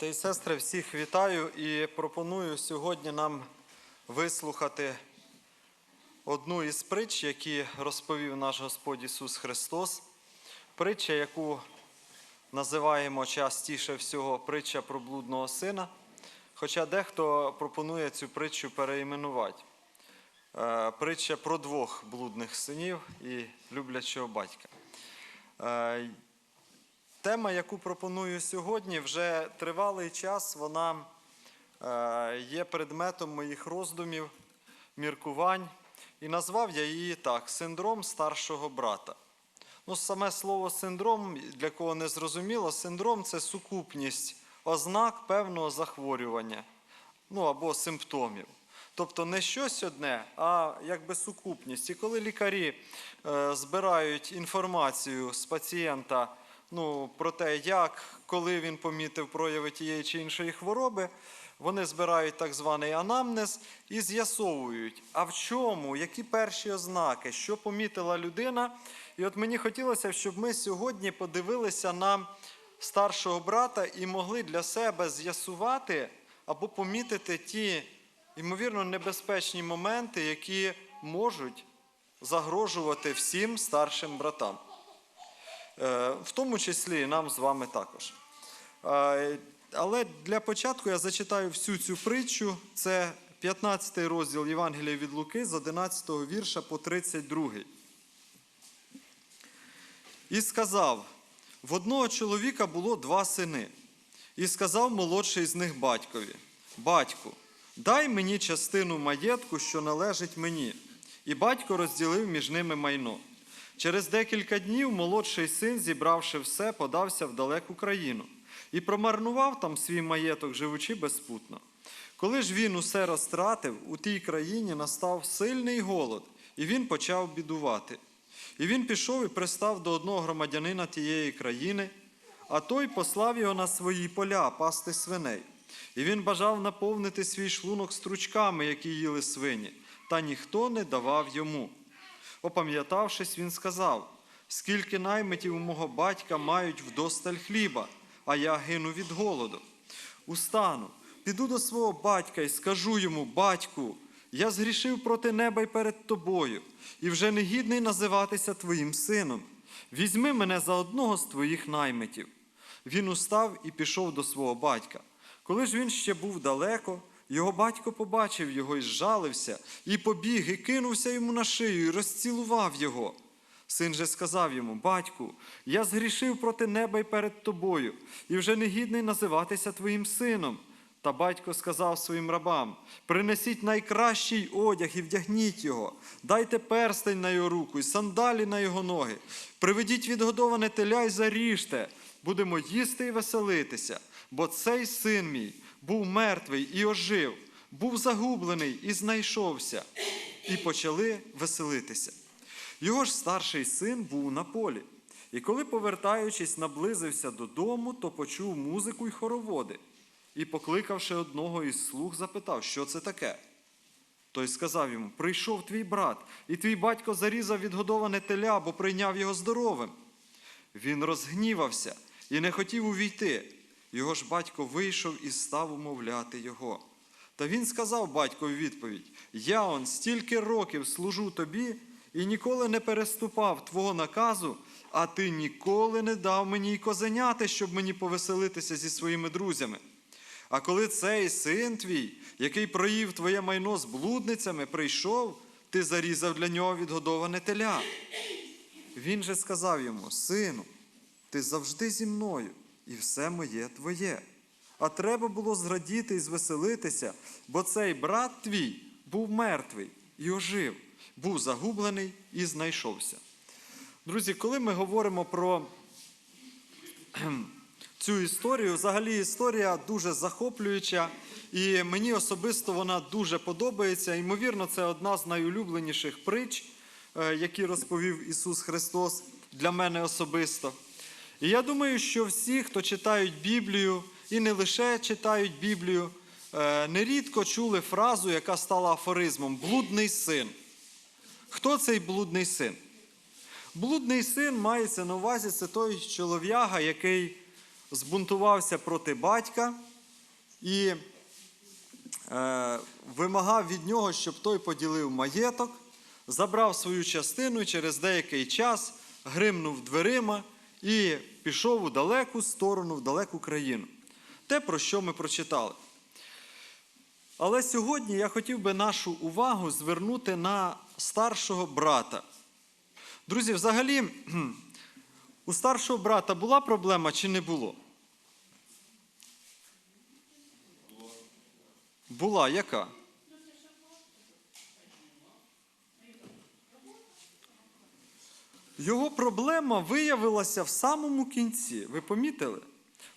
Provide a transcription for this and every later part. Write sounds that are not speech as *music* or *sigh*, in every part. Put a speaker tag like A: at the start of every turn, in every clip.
A: Брати і сестри, всіх вітаю і пропоную сьогодні нам вислухати одну із притч, які розповів наш Господь Ісус Христос. Притча, яку називаємо частіше всього притча про блудного сина. Хоча дехто пропонує цю притчу переіменувати. Е, Притча про двох блудних синів і люблячого батька. Тема, яку пропоную сьогодні, вже тривалий час вона е, є предметом моїх роздумів, міркувань, і назвав я її так: синдром старшого брата. Ну, саме слово синдром, для кого не зрозуміло, синдром це сукупність ознак певного захворювання ну, або симптомів. Тобто не щось одне, а якби сукупність. І коли лікарі е, збирають інформацію з пацієнта ну, про те, як, коли він помітив прояви тієї чи іншої хвороби, вони збирають так званий анамнез і з'ясовують, а в чому, які перші ознаки, що помітила людина. І от мені хотілося, щоб ми сьогодні подивилися на старшого брата і могли для себе з'ясувати або помітити ті, ймовірно, небезпечні моменти, які можуть загрожувати всім старшим братам. Е, в тому числі і нам з вами також. Е, Але для початку я зачитаю всю цю притчу. Це 15 розділ Євангелія від Луки з 11 вірша по 32. І сказав: в одного чоловіка було два сини. І сказав молодший з них батькові: Батьку, дай мені частину маєтку, що належить мені. І батько розділив між ними майно. Через декілька днів молодший син, зібравши все, подався в далеку країну і промарнував там свій маєток, живучи безпутно. Коли ж він усе розтратив, у тій країні настав сильний голод, і він почав бідувати. І він пішов і пристав до одного громадянина тієї країни, а той послав його на свої поля пасти свиней. І він бажав наповнити свій шлунок стручками, які їли свині, та ніхто не давав йому. Опам'ятавшись, він сказав: скільки наймитів у мого батька мають вдосталь хліба, а я гину від голоду. Устану, піду до свого батька і скажу йому: Батьку, я згрішив проти неба й перед тобою, і вже не гідний називатися твоїм сином. Візьми мене за одного з твоїх наймитів. Він устав і пішов до свого батька. Коли ж він ще був далеко, його батько побачив його і зжалився, і побіг, і кинувся йому на шию, і розцілував його. Син же сказав йому: Батьку, я згрішив проти неба й перед тобою, і вже не гідний називатися твоїм сином. Та батько сказав своїм рабам: принесіть найкращий одяг і вдягніть його, дайте перстень на його руку і сандалі на його ноги. Приведіть відгодоване теля й заріжте, будемо їсти і веселитися, бо цей син мій був мертвий і ожив, був загублений і знайшовся, і почали веселитися. Його ж старший син був на полі. І коли, повертаючись, наблизився додому, то почув музику й хороводи. І, покликавши одного із слуг, запитав, що це таке. Той сказав йому: Прийшов твій брат, і твій батько зарізав відгодоване теля, бо прийняв його здоровим. Він розгнівався і не хотів увійти. Його ж батько вийшов і став умовляти його. Та він сказав батькові відповідь: Я он стільки років служу тобі і ніколи не переступав твого наказу, а ти ніколи не дав мені й козеняти, щоб мені повеселитися зі своїми друзями. А коли цей син твій, який проїв твоє майно з блудницями, прийшов, ти зарізав для нього відгодоване теля. Він же сказав йому: Сину, ти завжди зі мною, і все моє твоє. А треба було зрадіти і звеселитися, бо цей брат твій був мертвий і ожив, був загублений і знайшовся. Друзі, коли ми говоримо про *clears throat* цю історію, взагалі історія дуже захоплююча, і мені особисто вона дуже подобається. Ймовірно, це одна з найулюбленіших притч, е, які розповів Ісус Христос для мене особисто. І я думаю, що всі, хто читають Біблію, і не лише читають Біблію, е, нерідко чули фразу, яка стала афоризмом блудний син. Хто цей блудний син? Блудний син мається на увазі, це той чолов'яга, який збунтувався проти батька і е, вимагав від нього, щоб той поділив маєток, забрав свою частину через деякий час гримнув дверима і пішов у далеку сторону, в далеку країну. Те, про що ми прочитали. Але сьогодні я хотів би нашу увагу звернути на старшого брата. Друзі, взагалі, *clears throat* у старшого брата була проблема чи не було? Була яка? Його проблема виявилася в самому кінці. Ви помітили?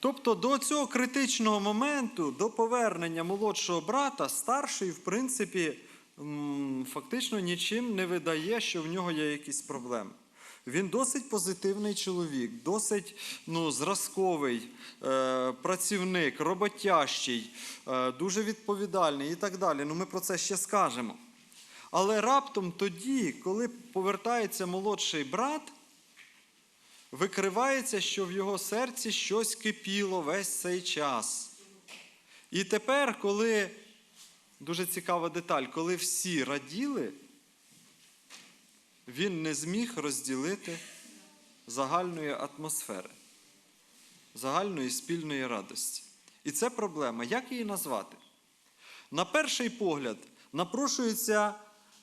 A: Тобто до цього критичного моменту, до повернення молодшого брата, старший, в принципі, фактично нічим не видає, що в нього є якісь проблеми. Він досить позитивний чоловік, досить ну, зразковий е, працівник, роботящий, е, дуже відповідальний і так далі. Ну, ми про це ще скажемо. Але раптом тоді, коли повертається молодший брат, викривається, що в його серці щось кипіло весь цей час. І тепер, коли дуже цікава деталь, коли всі раділи, він не зміг розділити загальної атмосфери, загальної спільної радості. І це проблема. Як її назвати? На перший погляд напрошується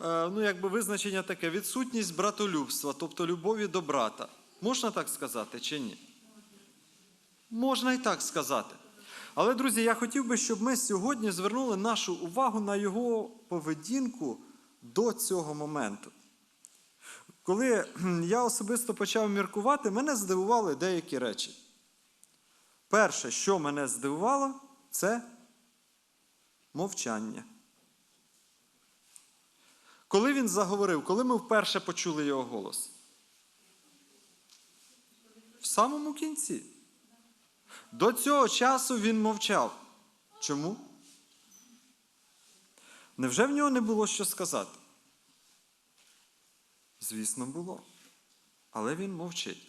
A: ну, якби визначення таке відсутність братолюбства, тобто любові до брата. Можна так сказати чи ні? Можна і так сказати. Але, друзі, я хотів би, щоб ми сьогодні звернули нашу увагу на його поведінку до цього моменту. Коли я особисто почав міркувати, мене здивували деякі речі. Перше, що мене здивувало, це мовчання. Коли він заговорив, коли ми вперше почули його голос? В самому кінці. До цього часу він мовчав. Чому? Невже в нього не було що сказати? Звісно, було. Але він мовчить.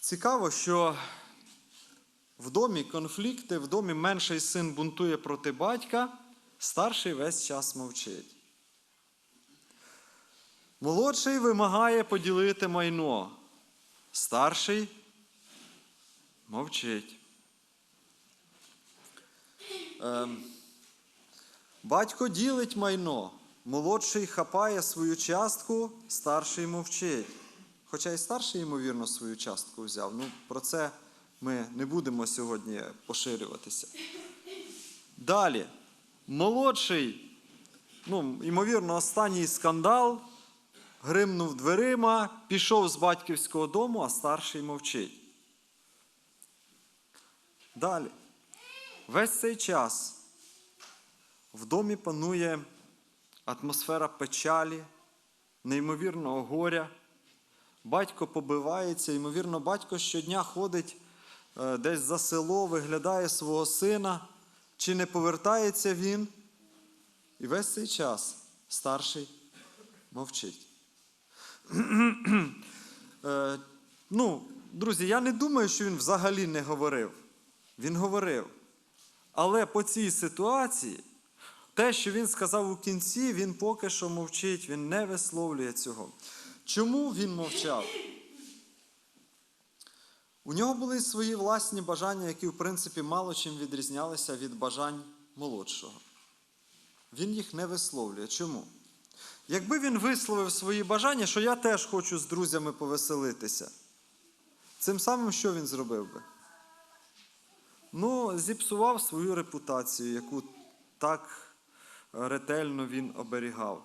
A: Цікаво, що в домі конфлікти, в домі менший син бунтує проти батька, старший весь час мовчить. Молодший вимагає поділити майно. Старший мовчить. Ем, батько ділить майно. Молодший хапає свою частку, старший мовчить. Хоча і старший, ймовірно, свою частку взяв. Ну, про це ми не будемо сьогодні поширюватися. Далі. Молодший, ну, ймовірно, останній скандал, гримнув дверима, пішов з батьківського дому, а старший мовчить. Далі. Весь цей час в домі панує атмосфера печалі, неймовірного горя. Батько побивається, ймовірно, батько щодня ходить е, десь за село, виглядає свого сина, чи не повертається він. І весь цей час старший мовчить. Е, ну, друзі, я не думаю, що він взагалі не говорив. Він говорив. Але по цій ситуації, те, що він сказав у кінці, він поки що мовчить, він не висловлює цього. Чому він мовчав? У нього були свої власні бажання, які, в принципі, мало чим відрізнялися від бажань молодшого. Він їх не висловлює. Чому? Якби він висловив свої бажання, що я теж хочу з друзями повеселитися, цим самим що він зробив би? Ну, зіпсував свою репутацію, яку так ретельно він оберігав.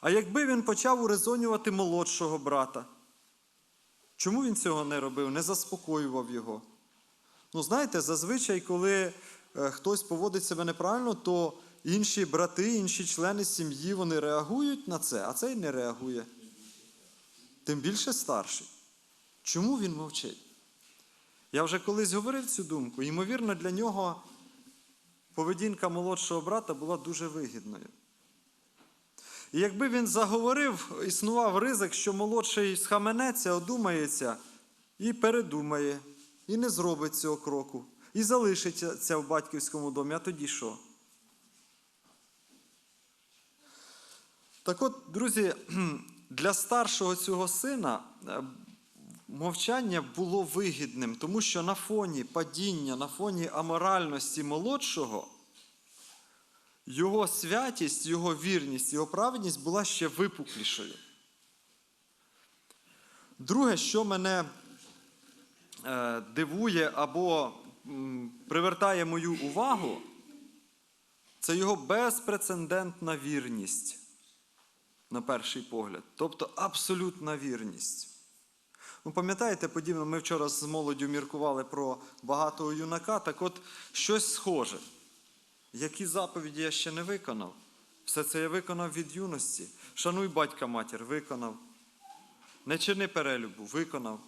A: А якби він почав урезонювати молодшого брата, чому він цього не робив, не заспокоював його? Ну, знаєте, зазвичай, коли е, хтось поводить себе неправильно, то інші брати, інші члени сім'ї вони реагують на це, а цей не реагує. Тим більше старший. Чому він мовчить? Я вже колись говорив цю думку. Ймовірно, для нього поведінка молодшого брата була дуже вигідною. І якби він заговорив, існував ризик, що молодший схаменеться, одумається і передумає, і не зробить цього кроку. і залишиться в батьківському домі, а тоді що? Так от, друзі, *clears throat* для старшого цього сина е, мовчання було вигідним, тому що на фоні падіння, на фоні аморальності молодшого, його святість, його вірність, його праведність була ще випуклішою. Друге, що мене е, дивує або привертає мою увагу, це його безпрецедентна вірність, на перший погляд. Тобто абсолютна вірність. Ну, пам'ятаєте, подібно, ми вчора з молоддю міркували про багатого юнака, так от щось схоже. Які заповіді я ще не виконав? Все це я виконав від юності. Шануй батька матір, виконав. Не чини перелюбу, виконав.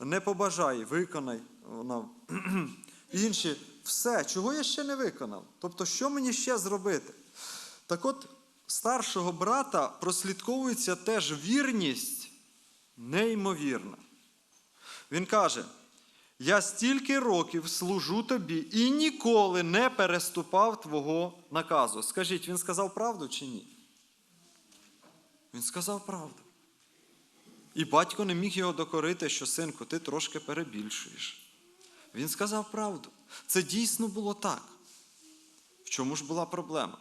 A: Не побажай, виконай. *clears throat* Інші, все, чого я ще не виконав? Тобто, що мені ще зробити? Так от, старшого брата прослідковується теж вірність неймовірна. Він каже: я стільки років служу тобі і ніколи не переступав твого наказу. Скажіть, він сказав правду чи ні? Він сказав правду. І батько не міг його докорити, що синку, ти трошки перебільшуєш. Він сказав правду. Це дійсно було так. В чому ж була проблема?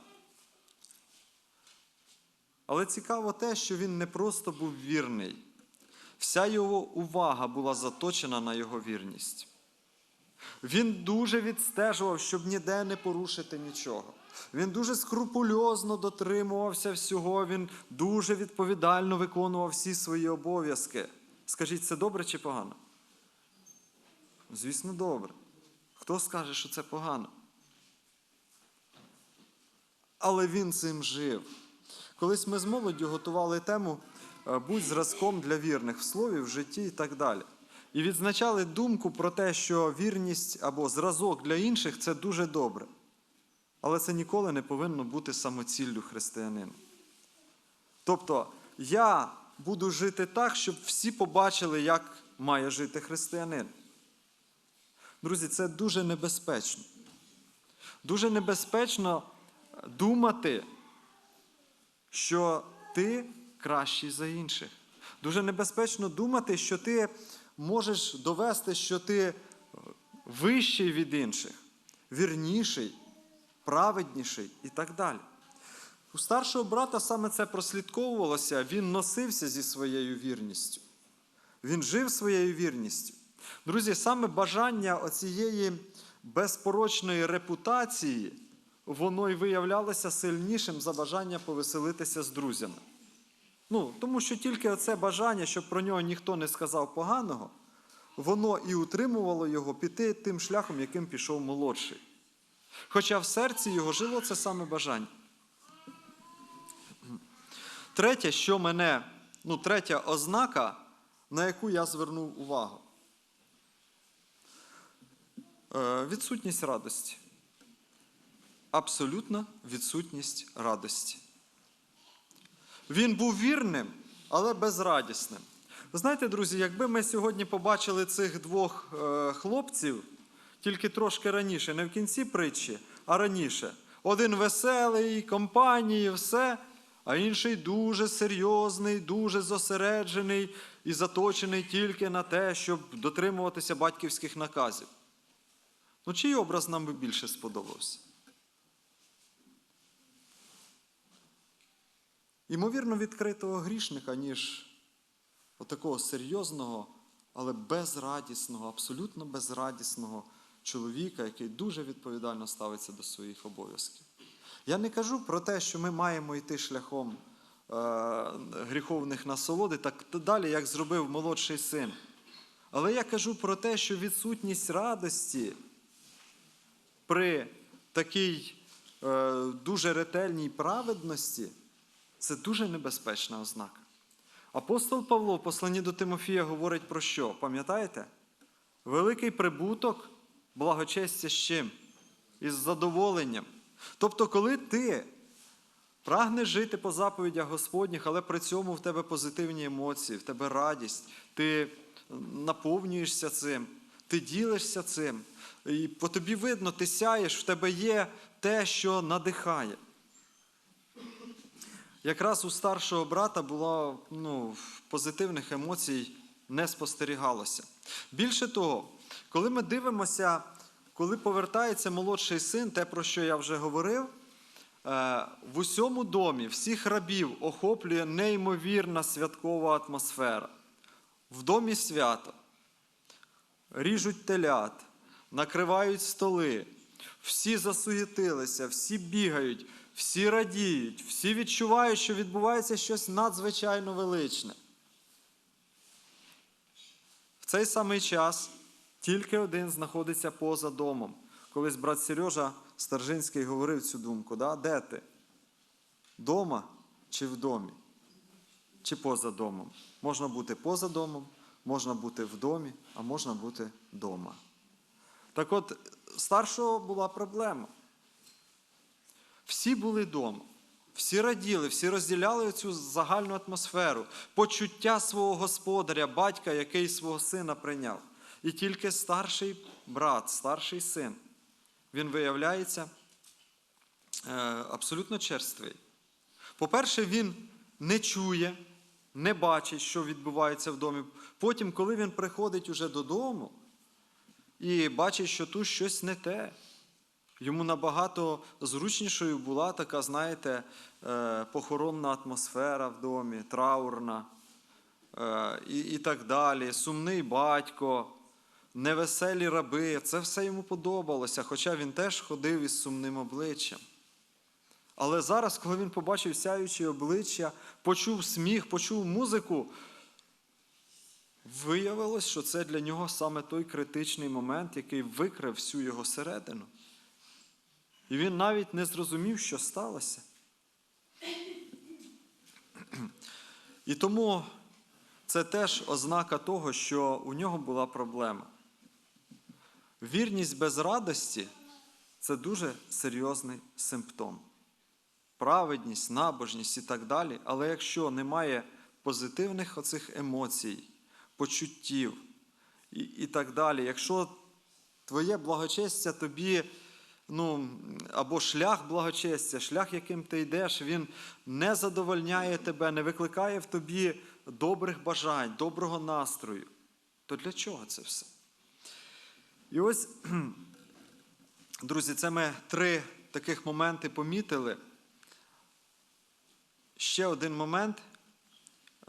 A: Але цікаво те, що він не просто був вірний. Вся його увага була заточена на його вірність. Він дуже відстежував, щоб ніде не порушити нічого. Він дуже скрупульозно дотримувався всього, він дуже відповідально виконував всі свої обов'язки. Скажіть, це добре чи погано? Звісно, добре. Хто скаже, що це погано? Але він цим жив. Колись ми з молоддю готували тему е, будь зразком для вірних в слові, в житті і так далі. І відзначали думку про те, що вірність або зразок для інших це дуже добре. Але це ніколи не повинно бути самоціллю християнина. Тобто, я буду жити так, щоб всі побачили, як має жити християнин. Друзі, це дуже небезпечно. Дуже небезпечно думати, що ти кращий за інших. Дуже небезпечно думати, що ти можеш довести, що ти вищий від інших, вірніший, праведніший і так далі. У старшого брата саме це прослідковувалося, він носився зі своєю вірністю. Він жив своєю вірністю. Друзі, саме бажання оцієї безпорочної репутації, воно й виявлялося сильнішим за бажання повеселитися з друзями. Ну, Тому що тільки оце бажання, щоб про нього ніхто не сказав поганого, воно і утримувало його піти тим шляхом, яким пішов молодший. Хоча в серці його жило це саме бажання. Третє, що мене, ну, третя ознака, на яку я звернув увагу. Е, відсутність радості. Абсолютна відсутність радості. Він був вірним, але безрадісним. Знаєте, друзі, якби ми сьогодні побачили цих двох е, хлопців тільки трошки раніше, не в кінці притчі, а раніше. Один веселий, компанії, все, а інший дуже серйозний, дуже зосереджений і заточений тільки на те, щоб дотримуватися батьківських наказів. Ну, чий образ нам би більше сподобався? Ймовірно, відкритого грішника, ніж отакого серйозного, але безрадісного, абсолютно безрадісного чоловіка, який дуже відповідально ставиться до своїх обов'язків. Я не кажу про те, що ми маємо йти шляхом е, гріховних насолоди, так далі, як зробив молодший син. Але я кажу про те, що відсутність радості при такій е, дуже ретельній праведності це дуже небезпечна ознака. Апостол Павло в посланні до Тимофія говорить про що? Пам'ятаєте? Великий прибуток, благочестя з чим? Із задоволенням. Тобто, коли ти прагнеш жити по заповідях Господніх, але при цьому в тебе позитивні емоції, в тебе радість, ти наповнюєшся цим, ти ділишся цим. І по тобі видно, ти сяєш, в тебе є те, що надихає. Якраз у старшого брата було ну, позитивних емоцій не спостерігалося. Більше того, коли ми дивимося, коли повертається молодший син, те, про що я вже говорив, е, в усьому домі всіх рабів охоплює неймовірна святкова атмосфера. В домі свято. Ріжуть телят, накривають столи, всі засуєтилися, всі бігають, всі радіють, всі відчувають, що відбувається щось надзвичайно величне. В цей самий час тільки один знаходиться поза домом. Колись брат Сережа Старжинський говорив цю думку: да? де ти? Дома чи в домі? Чи поза домом? Можна бути поза домом, можна бути в домі, а можна бути вдома. Так от, старшого була проблема. Всі були вдома, всі раділи, всі розділяли цю загальну атмосферу, почуття свого господаря, батька, який свого сина прийняв. І тільки старший брат, старший син, він виявляється е, абсолютно черствий. По-перше, він не чує, не бачить, що відбувається в домі. Потім, коли він приходить уже додому і бачить, що тут щось не те, йому набагато зручнішою була така, знаєте, е, похоронна атмосфера в домі, траурна е, і, і так далі. Сумний батько, невеселі раби. Це все йому подобалося, хоча він теж ходив із сумним обличчям. Але зараз, коли він побачив сяючі обличчя, почув сміх, почув музику, виявилось, що це для нього саме той критичний момент, який викрив всю його середину. І він навіть не зрозумів, що сталося. І тому це теж ознака того, що у нього була проблема. Вірність без радості це дуже серйозний симптом. Праведність, набожність і так далі. Але якщо немає позитивних оцих емоцій, почуттів і, і так далі, якщо твоє благочестя тобі ну, або шлях благочестя, шлях, яким ти йдеш, він не задовольняє тебе, не викликає в тобі добрих бажань, доброго настрою, то для чого це все? І ось, *clears throat* друзі, це ми три таких моменти помітили. Ще один момент,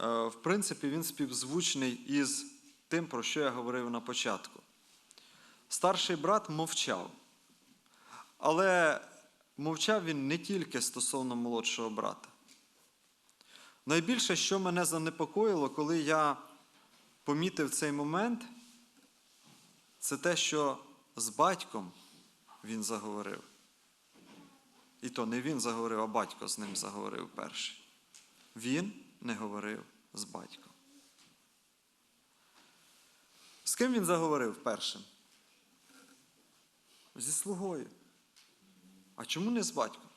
A: е, в принципі, він співзвучний із тим, про що я говорив на початку. Старший брат мовчав. Але мовчав він не тільки стосовно молодшого брата. Найбільше, що мене занепокоїло, коли я помітив цей момент, це те, що з батьком він заговорив. І то не він заговорив, а батько з ним заговорив перший. Він не говорив з батьком. З ким він заговорив першим? Зі слугою. А чому не з батьком?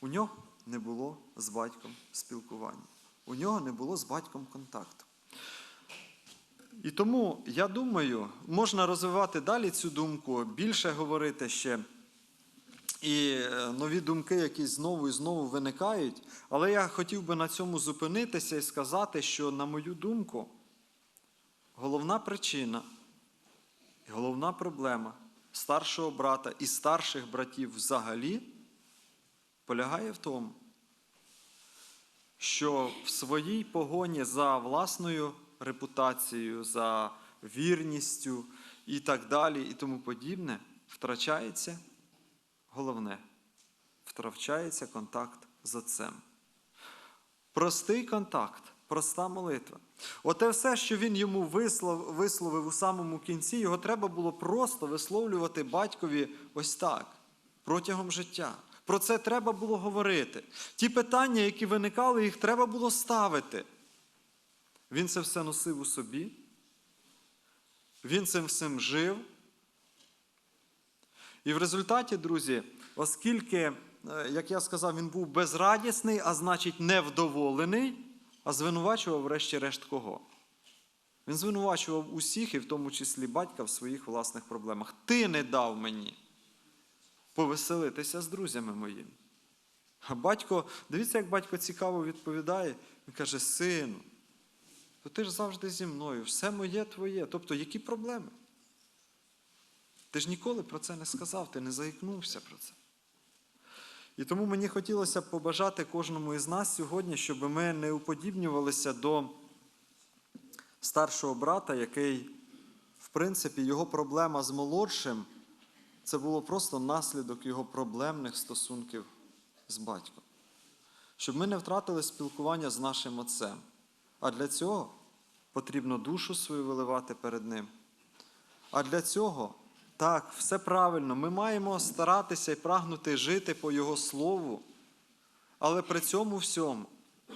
A: У нього не було з батьком спілкування. У нього не було з батьком контакту. І тому, я думаю, можна розвивати далі цю думку, більше говорити ще. І е, нові думки, які знову і знову виникають. Але я хотів би на цьому зупинитися і сказати, що, на мою думку, головна причина, головна проблема старшого брата і старших братів взагалі полягає в тому, що в своїй погоні за власною репутацією, за вірністю і так далі, і тому подібне, втрачається головне, втрачається контакт з Отцем. Простий контакт, проста молитва. Оте все, що він йому вислов, висловив у самому кінці, його треба було просто висловлювати батькові ось так, протягом життя. Про це треба було говорити. Ті питання, які виникали, їх треба було ставити. Він це все носив у собі. Він цим всім жив. І в результаті, друзі, оскільки, е, як я сказав, він був безрадісний, а значить невдоволений, а звинувачував, врешті-решт, кого? Він звинувачував усіх, і в тому числі батька, в своїх власних проблемах. Ти не дав мені повеселитися з друзями моїми. А батько, дивіться, як батько цікаво відповідає. Він каже: сину, то ти ж завжди зі мною, все моє твоє. Тобто, які проблеми? Ти ж ніколи про це не сказав, ти не заікнувся про це. І тому мені хотілося б побажати кожному із нас сьогодні, щоб ми не уподібнювалися до старшого брата, який, в принципі, його проблема з молодшим це було просто наслідок його проблемних стосунків з батьком. Щоб ми не втратили спілкування з нашим отцем. А для цього потрібно душу свою виливати перед ним. А для цього, так, все правильно, ми маємо старатися і прагнути жити по Його Слову, але при цьому всьому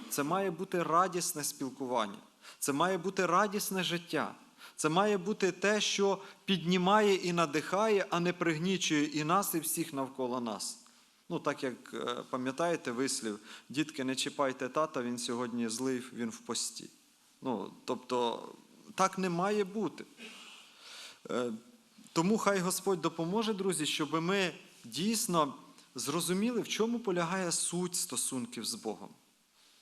A: це має бути радісне спілкування, це має бути радісне життя. Це має бути те, що піднімає і надихає, а не пригнічує і нас, і всіх навколо нас. Ну, так як е, пам'ятаєте вислів, дітки, не чіпайте тата, він сьогодні злий, він в пості. Ну, тобто, так не має бути. Тому хай Господь допоможе, друзі, щоб ми дійсно зрозуміли, в чому полягає суть стосунків з Богом.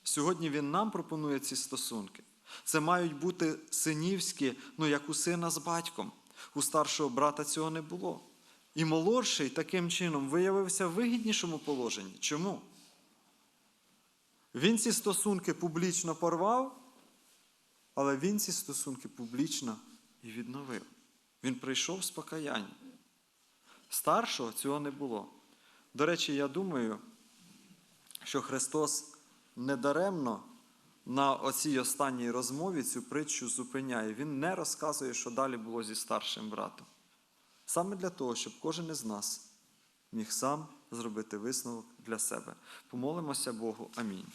A: Сьогодні Він нам пропонує ці стосунки. Це мають бути синівські, ну як у сина з батьком. У старшого брата цього не було. І молодший таким чином виявився в вигіднішому положенні. Чому? Він ці стосунки публічно порвав, але він ці стосунки публічно і відновив. Він прийшов з покаяння. Старшого цього не було. До речі, я думаю, що Христос недаремно на оцій останній розмові цю притчу зупиняє. Він не розказує, що далі було зі старшим братом. Саме для того, щоб кожен із нас міг сам зробити висновок для себе. Помолимося Богу. Амінь.